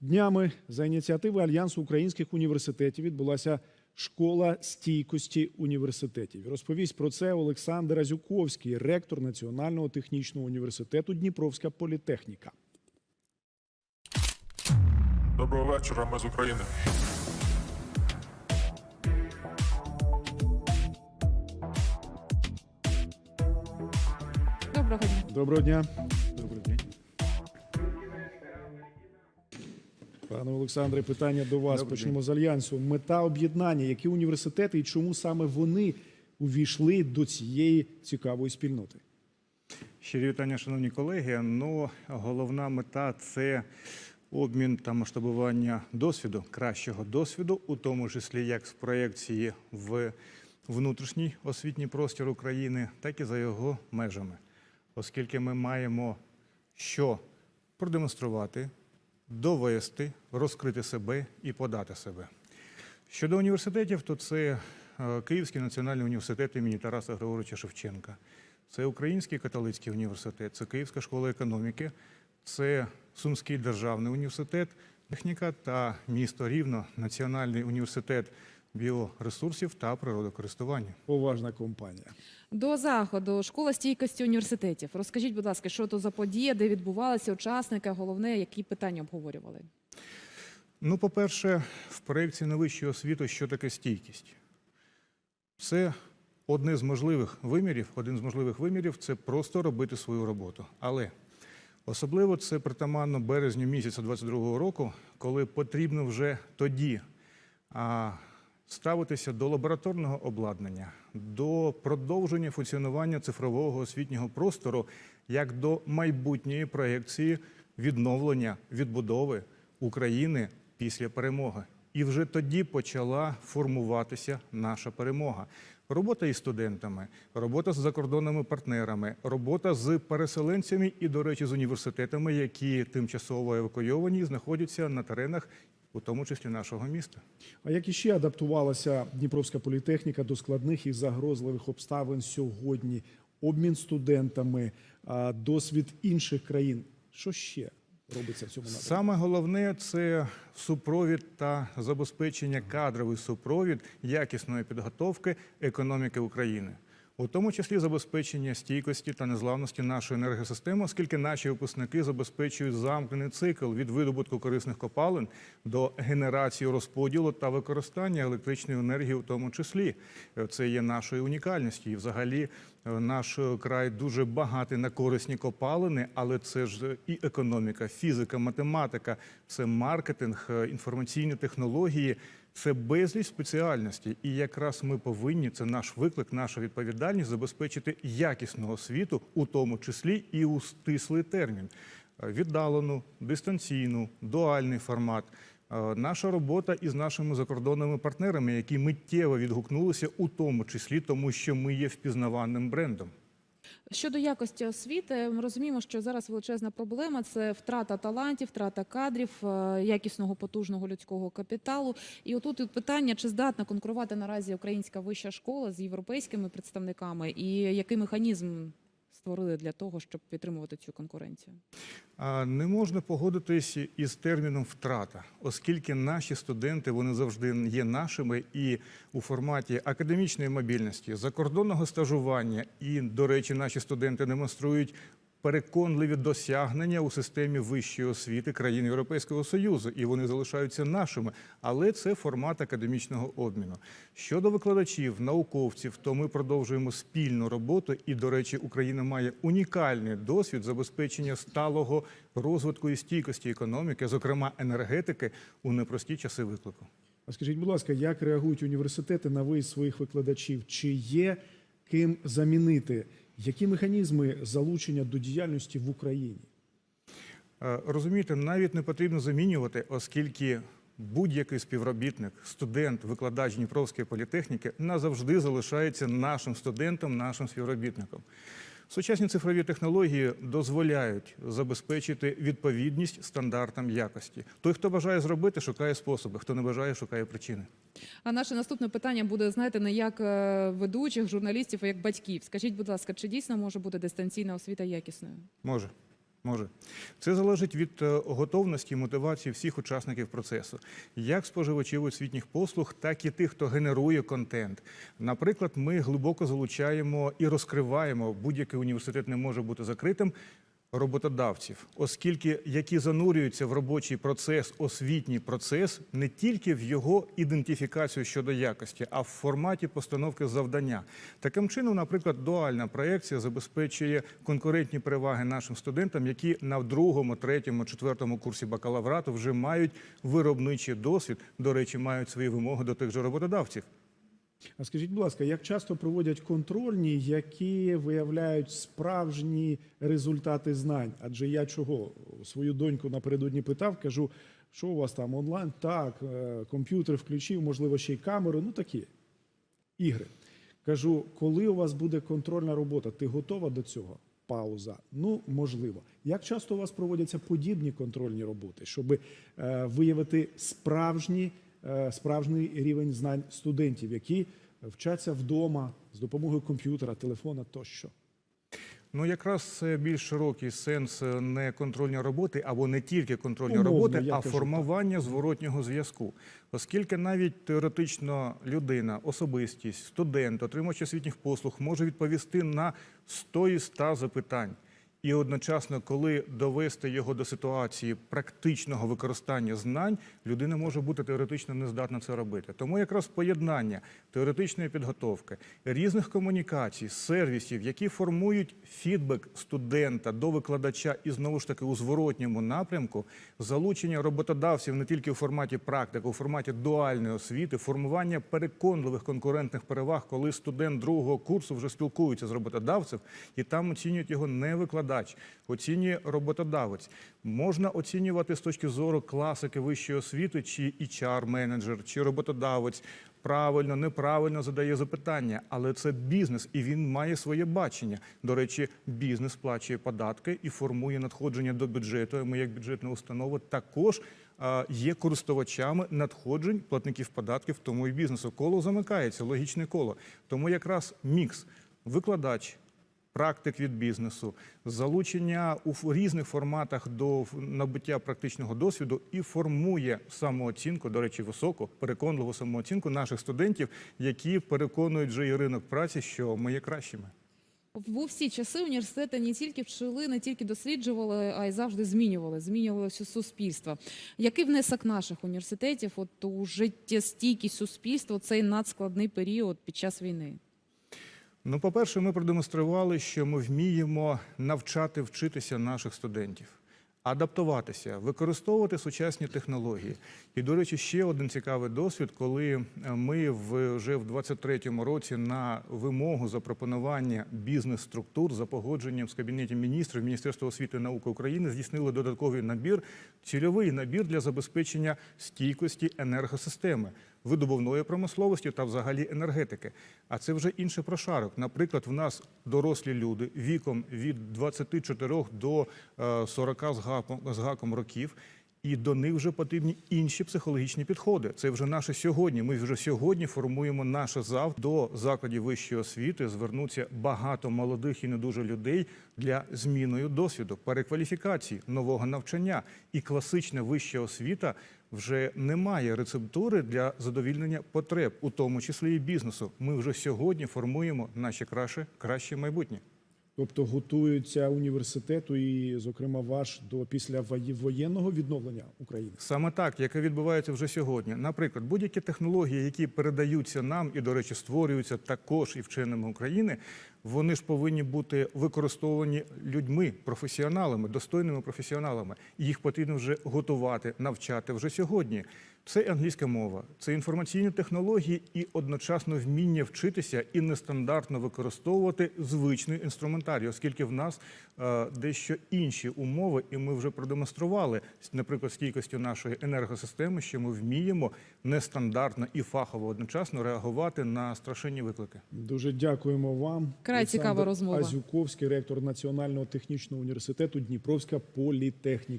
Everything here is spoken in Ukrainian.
Днями за ініціативи Альянсу українських університетів відбулася школа стійкості університетів. Розповість про це Олександр Азюковський, ректор Національного технічного університету Дніпровська політехніка. Доброго вечора, ми з України. Доброго дня. Доброго дня. Пане Олександре, питання до вас. Добрий Почнемо з альянсу. Мета об'єднання. Які університети і чому саме вони увійшли до цієї цікавої спільноти? Щирі вітання, шановні колеги. Ну, головна мета це обмін та масштабування досвіду, кращого досвіду, у тому числі як з проєкції в внутрішній освітній простір України, так і за його межами, оскільки ми маємо що продемонструвати, довести, розкрити себе і подати себе. Щодо університетів, то це е, Київський національний університет імені Тараса Григоровича Шевченка, це Український католицький університет, це Київська школа економіки, це Сумський державний університет, техніка та місто Рівно, Національний університет біоресурсів та природокористування. Поважна компанія. До заходу школа стійкості університетів. Розкажіть, будь ласка, що то за подія, де відбувалися учасники, головне, які питання обговорювали? Ну, по-перше, в проєкції на вищу освіту, що таке стійкість? Це одне з можливих вимірів, один з можливих вимірів це просто робити свою роботу. Але особливо це притаманно березню місяця 22-го року, коли потрібно вже тоді а, ставитися до лабораторного обладнання, до продовження функціонування цифрового освітнього простору як до майбутньої проєкції відновлення, відбудови України після перемоги. І вже тоді почала формуватися наша перемога. Робота із студентами, робота з закордонними партнерами, робота з переселенцями і, до речі, з університетами, які тимчасово евакуйовані, і знаходяться на теренах, у тому числі нашого міста. А як іще адаптувалася Дніпровська політехніка до складних і загрозливих обставин сьогодні? Обмін студентами, досвід інших країн. Що ще робиться в цьому напрямку? Саме головне це супровід та забезпечення кадровий супровід якісної підготовки економіки України. У тому числі забезпечення стійкості та незламності нашої енергосистеми, оскільки наші випускники забезпечують замкнений цикл від видобутку корисних копалин до генерації розподілу та використання електричної енергії, у тому числі це є нашою унікальністю. І взагалі наш край дуже багатий на корисні копалини, але це ж і економіка, фізика, математика, це маркетинг, е, інформаційні технології. Це безліч спеціальностей, і якраз ми повинні це наш виклик, наша відповідальність забезпечити якісну освіту, у тому числі і у стислий термін, Е, віддалену, дистанційну, дуальний формат. Е, Наша робота із нашими закордонними партнерами, які миттєво відгукнулися, у тому числі тому, що ми є впізнаваним брендом. Щодо якості освіти, ми розуміємо, що зараз величезна проблема це втрата талантів, втрата кадрів, е, якісного потужного людського капіталу. І отут питання, чи здатна конкурувати наразі українська вища школа з європейськими представниками, і який механізм створили для того, щоб підтримувати цю конкуренцію? Не можна погодитись із терміном втрата, оскільки наші студенти вони завжди є нашими і у форматі академічної мобільності, закордонного стажування. І, до речі, наші студенти демонструють переконливі досягнення у системі вищої освіти країн Європейського Союзу, і вони залишаються нашими. Але це формат академічного обміну. Щодо викладачів, науковців, то ми продовжуємо спільну роботу. І, до речі, Україна має унікальний досвід забезпечення сталого розвитку і стійкості економіки, зокрема енергетики, у непрості часи виклику. А скажіть, будь ласка, як реагують університети на виїзд своїх викладачів? Чи є ким замінити? Які механізми залучення до діяльності в Україні? Е, Розумієте, навіть не потрібно замінювати, оскільки будь-який співробітник, студент, викладач Дніпровської політехніки назавжди залишається нашим студентом, нашим співробітником. Сучасні цифрові технології дозволяють забезпечити відповідність стандартам якості. Той, хто бажає зробити, шукає способи, хто не бажає, шукає причини. А наше наступне питання буде, знаєте, не як е, ведучих, журналістів, а як батьків. Скажіть, будь ласка, чи дійсно може бути дистанційна освіта якісною? Може. Може. Це залежить від е, готовності і мотивації всіх учасників процесу, як споживачів освітніх послуг, так і тих, хто генерує контент. Наприклад, ми глибоко залучаємо і розкриваємо, будь-який університет не може бути закритим. Роботодавців, оскільки які занурюються в робочий процес, освітній процес, не тільки в його ідентифікацію щодо якості, а в форматі постановки завдання. Таким чином, наприклад, дуальна проекція забезпечує конкурентні переваги нашим студентам, які на другому, третьому, четвертому курсі бакалаврату вже мають виробничий досвід. До речі, мають свої вимоги до тих же роботодавців. А скажіть, будь ласка, як часто проводять контрольні, які виявляють справжні результати знань? Адже я чого свою доньку напередодні питав, кажу, що у вас там онлайн? Так, е, комп'ютер включив, можливо, ще й камеру. Ну такі ігри. Кажу, коли у вас буде контрольна робота, ти готова до цього? Пауза. Ну, можливо. Як часто у вас проводяться подібні контрольні роботи, щоб е, виявити справжні, е, справжній рівень знань студентів, які вчаться вдома з допомогою комп'ютера, телефона тощо? Ну, якраз це більш широкий сенс е, не контрольної роботи, або не тільки контрольної Умовно, роботи, а кажу формування зворотнього зв'язку. Оскільки навіть теоретично людина, особистість, студент, отримувач освітніх послуг може відповісти на 100 і 100 запитань. І одночасно, коли довести його до ситуації практичного використання знань, людина може бути теоретично не здатна це робити. Тому якраз поєднання теоретичної підготовки, різних комунікацій, сервісів, які формують фідбек студента до викладача і знову ж таки у зворотньому напрямку, залучення роботодавців не тільки у форматі практики, у форматі дуальної освіти, формування переконливих конкурентних переваг, коли студент другого курсу вже спілкується з роботодавцем, і там оцінюють його не викладач, оцінює роботодавець. Можна оцінювати з точки зору класики вищої освіти, чи HR-менеджер, чи роботодавець правильно, неправильно задає запитання, але це бізнес, і він має своє бачення. До речі, бізнес сплачує податки і формує надходження до бюджету. Ми, як бюджетна установа, також є користувачами надходжень платників податків, тому і бізнесу. Коло замикається, логічне коло. Тому якраз мікс викладач. Практик від бізнесу, залучення у різних форматах до набуття практичного досвіду і формує самооцінку, до речі, високу, переконливу самооцінку наших студентів, які переконують вже і ринок праці, що ми є кращими. В всі часи університети не тільки вчили, не тільки досліджували, а й завжди змінювали, все суспільство. Який внесок наших університетів от у життєстійкість суспільства цей надскладний період під час війни? Ну, по-перше, ми продемонстрували, що ми вміємо навчати вчитися наших студентів, адаптуватися, використовувати сучасні технології. І, до речі, ще один цікавий досвід, коли е, ми вже в 23-му році на вимогу запропонування бізнес-структур за погодженням з Кабінетом міністрів Міністерства освіти і науки України здійснили додатковий набір, цільовий набір для забезпечення стійкості енергосистеми видобувної промисловості та взагалі енергетики. А це вже інший прошарок. Наприклад, в нас дорослі люди віком від 24 до е, 40 з гаком, з гаком років. І до них вже потрібні інші психологічні підходи. Це вже наше сьогодні. Ми вже сьогодні формуємо наше завтра. До закладів вищої освіти звернуться багато молодих і не дуже людей для зміною досвіду, перекваліфікації, нового навчання. І класична вища освіта вже не має рецептури для задовільнення потреб, у тому числі і бізнесу. Ми вже сьогодні формуємо наше краще, краще майбутнє. Тобто готуються університету і, зокрема, ваш до післявоєнного відновлення України. Саме так, яке відбувається вже сьогодні. Наприклад, будь-які технології, які передаються нам і, до речі, створюються також і вченими України, вони ж повинні бути використовані людьми, професіоналами, достойними професіоналами. Їх потрібно вже готувати, навчати вже сьогодні. Це англійська мова, це інформаційні технології і одночасно вміння вчитися і нестандартно використовувати звичний інструментарій, оскільки в нас е, дещо інші умови, і ми вже продемонстрували, наприклад, стійкістю нашої енергосистеми, що ми вміємо нестандартно і фахово одночасно реагувати на страшенні виклики. Дуже дякуємо вам. Край цікава розмова. Азюковський, ректор Національного технічного університету Дніпровська політехніка.